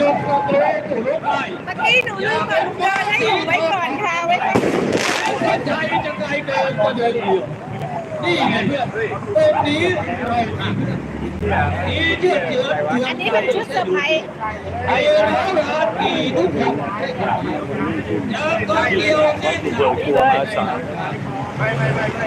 ยกตัวเองถูกได้เมื่อกี้หนูลืมกับลุงเดินให้หนูไว้ก่อนค่ะไว้ก่อนหัใจจะไกลเกินก็เดินยู่นี่ไงเพื่อนตรงนี้นี่เชื่อเชื่ออันนี้เป็นชุดเซอร์ไพรส์ไอ้ร้อนร้านดีทุกคนเจอก็เดียวนี่เดียวตัวมาสามไม่ไม่ไม่ไม่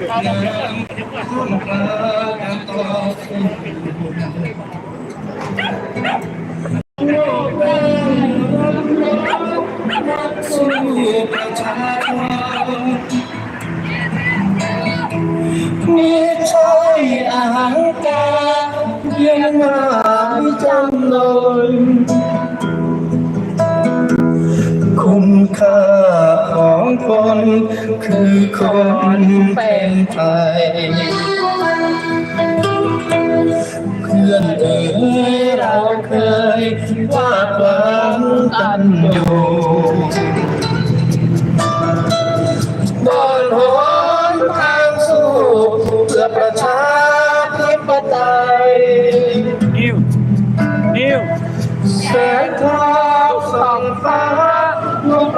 รได้ไงเรารู้แต่เราไม่ต้องเดินมายักเขาหรอกสู้ประชาชนมีใช่อาหารกายังหายจำเลยคุณค่าของ คนคือคนเป็นไทยเพื่อนเอ๋ยเราเคยวาดหวังกันอยู่บนหนทางสู้เพื่อประชาธิปไตยนิวนิวแสงทองส่องฟ้าลูก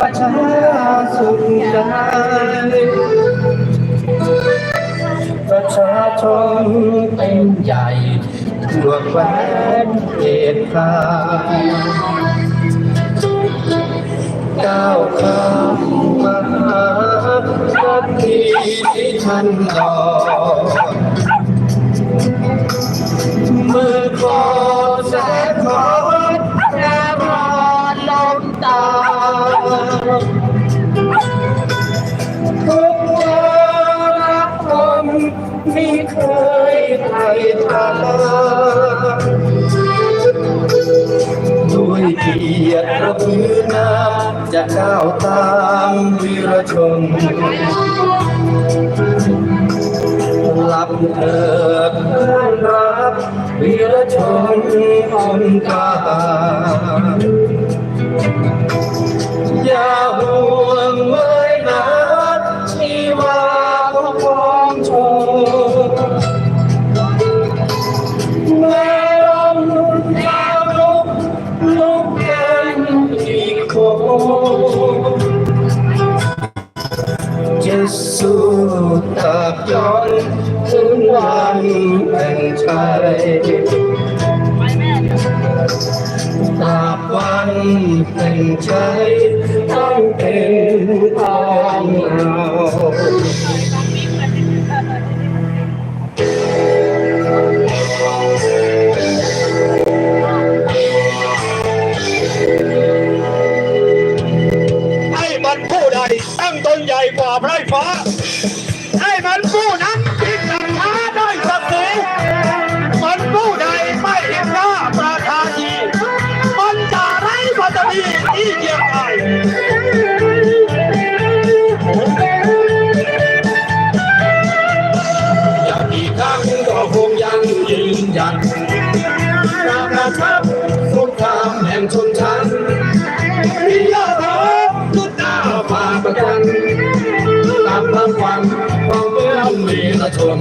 ประชาสุขใจประชาชนเป็นใหญ่ทั่วแคว้นเขตทายก้าวข้ามมหาสักทีที่ฉันรอ ไม่เคยใครทำด้วยเกียรติระพือน้ำจะก้าวตามวีรชนรับเถิดเพื่อนรักวีรชนคนกลา จะสู้ตราบจนถึงวันแห่งชัยตาบวันแห่งชัยต้องเป็นของเรา อยางอีกครั้งก็คงยังยืนยันการกระชับสงครามแห่งชนชั้นพิยาทองทุดาพาประกันตามลังฝันความเพื่อมีละชน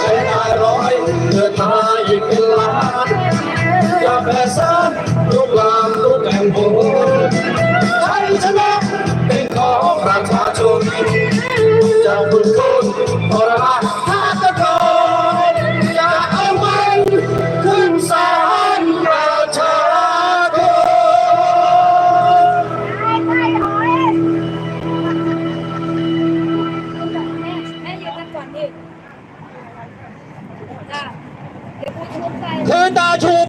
ใช้ตายร้อยเกิดมาอีก